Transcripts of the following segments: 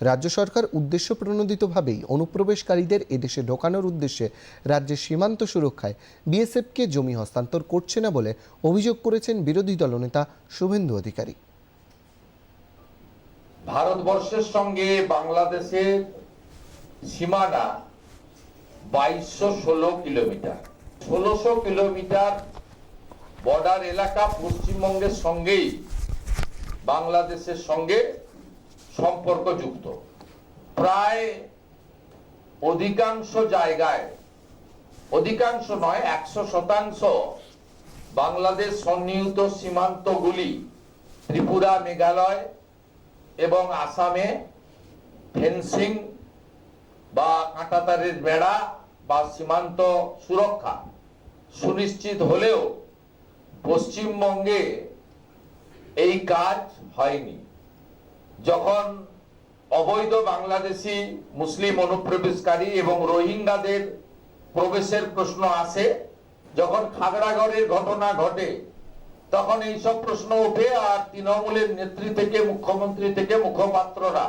রাজ্য সরকার উদ্দেশ্য প্রণোদিতভাবেই অনুপ্রবেশকারীদের এদেশে ঢোকানোর উদ্দেশ্যে রাজ্যের সীমান্ত সুরক্ষায় বিএসএফকে জমি হস্তান্তর করছে না বলে অভিযোগ করেছেন বিরোধী দলনেতা শুভেন্দু অধিকারী। ভারতবর্ষের সঙ্গে বাংলাদেশের সীমানা বাইশশো ষোলো কিলোমিটার। ষোলোশো কিলোমিটার বর্ডার এলাকা পশ্চিমবঙ্গের সঙ্গেই বাংলাদেশের সঙ্গে সম্পর্কযুক্ত। প্রায় অধিকাংশ জায়গায়, অধিকাংশ নয়, একশো শতাংশ বাংলাদেশ সন্নিহিত সীমান্তগুলি ত্রিপুরা মেঘালয় এবং আসামে ফেন্সিং বা কাঁটাতারের বেড়া বা সীমান্ত সুরক্ষা সুনিশ্চিত হলেও পশ্চিমবঙ্গে এই কাজ হয়নি। যখন অবৈধ বাংলাদেশি মুসলিম অনুপ্রবেশকারী এবং রোহিঙ্গাদের প্রবেশের প্রশ্ন আসে, যখন খাগড়াগড়ের ঘটনা ঘটে, তখন এইসব প্রশ্ন ওঠে আর তৃণমূলের নেত্রী থেকে, মুখ্যমন্ত্রী থেকে মুখপাত্ররা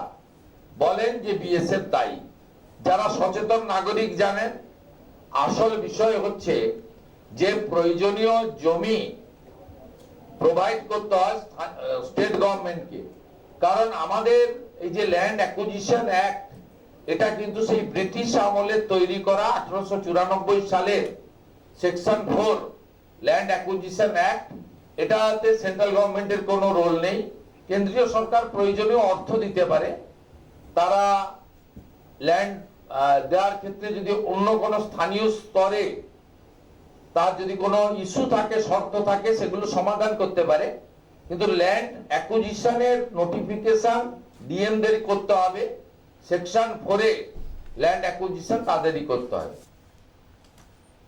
বলেন যে বিএসএফ দায়ী। যারা সচেতন নাগরিক জানেন, আসল বিষয় হচ্ছে যে প্রয়োজনীয় জমি প্রোভাইড করতে হয় স্টেট গভর্নমেন্টকে কারণ আমাদের এই যে ল্যান্ড অ্যাকুইজিশন অ্যাক্ট এটা কিন্তু সেই ব্রিটিশ আমলের তৈরি করা আঠারোশো চুরানব্বই সালের section four land acquisition act এটাতে সেন্ট্রাল গভর্নমেন্টের কোনো রোল নেই। কেন্দ্রীয় সরকার প্রয়োজনীয় অর্থ দিতে পারে। তারা ল্যান্ড দেওয়ার ক্ষেত্রে যদি অন্য কোনো স্থানীয় স্তরে তার যদি কোনো ইস্যু থাকে, শর্ত থাকে, সেগুলো সমাধান করতে পারে। কিন্তু ল্যান্ড অ্যাকুইজিশনের নোটিফিকেশন ডিএমদেরই করতে হবে। সেকশন ফোরে ল্যান্ড অ্যাকুইজিশন তাদেরই করতে হবে।